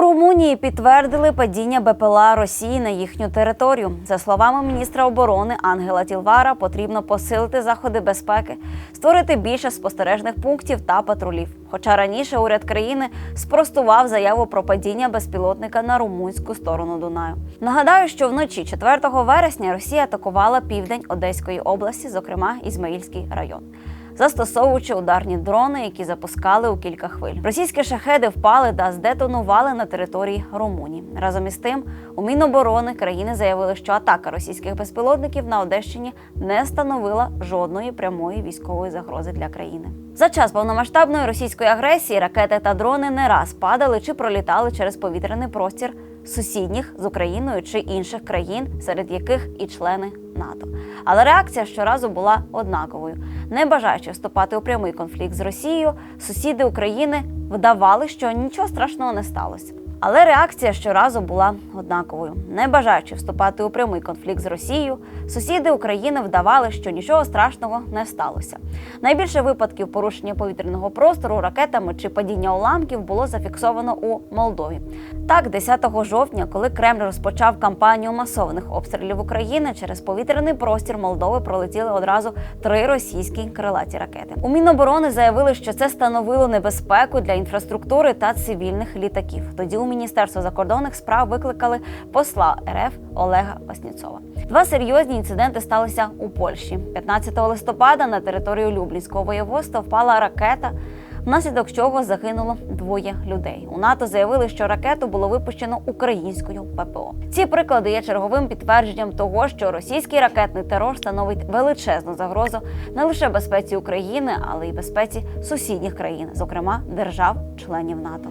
Румунії підтвердили падіння БПЛА Росії на їхню територію. За словами міністра оборони Ангела Тілвара, потрібно посилити заходи безпеки, створити більше спостережних пунктів та патрулів. Хоча раніше уряд країни спростував заяву про падіння безпілотника на румунську сторону Дунаю. Нагадаю, що вночі 4 вересня Росія атакувала південь Одеської області, зокрема Ізмаїльський район застосовуючи ударні дрони, які запускали у кілька хвиль. Російські шахеди впали та здетонували на території Румунії. Разом із тим, у Міноборони країни заявили, що атака російських безпілотників на Одещині не становила жодної прямої військової загрози для країни. За час повномасштабної російської агресії ракети та дрони не раз падали чи пролітали через повітряний простір сусідніх з Україною чи інших країн, серед яких і члени НАТО. Але реакція щоразу була однаковою. Не бажаючи вступати у прямий конфлікт з Росією, сусіди України вдавали, що нічого страшного не сталося. Але реакція щоразу була однаковою. Не бажаючи вступати у прямий конфлікт з Росією, сусіди України вдавали, що нічого страшного не сталося. Найбільше випадків порушення повітряного простору ракетами чи падіння уламків було зафіксовано у Молдові. Так, 10 жовтня, коли Кремль розпочав кампанію масованих обстрілів України, через повітряний простір Молдови пролетіли одразу три російські крилаті ракети. У Міноборони заявили, що це становило небезпеку для інфраструктури та цивільних літаків. Тоді у Міністерство закордонних справ викликали посла РФ Олега Васніцова. Два серйозні інциденти сталися у Польщі. 15 листопада на територію Люблінського воєводства впала ракета. Внаслідок чого загинуло двоє людей. У НАТО заявили, що ракету було випущено українською ППО. Ці приклади є черговим підтвердженням того, що російський ракетний терор становить величезну загрозу не лише безпеці України, але й безпеці сусідніх країн, зокрема держав-членів НАТО.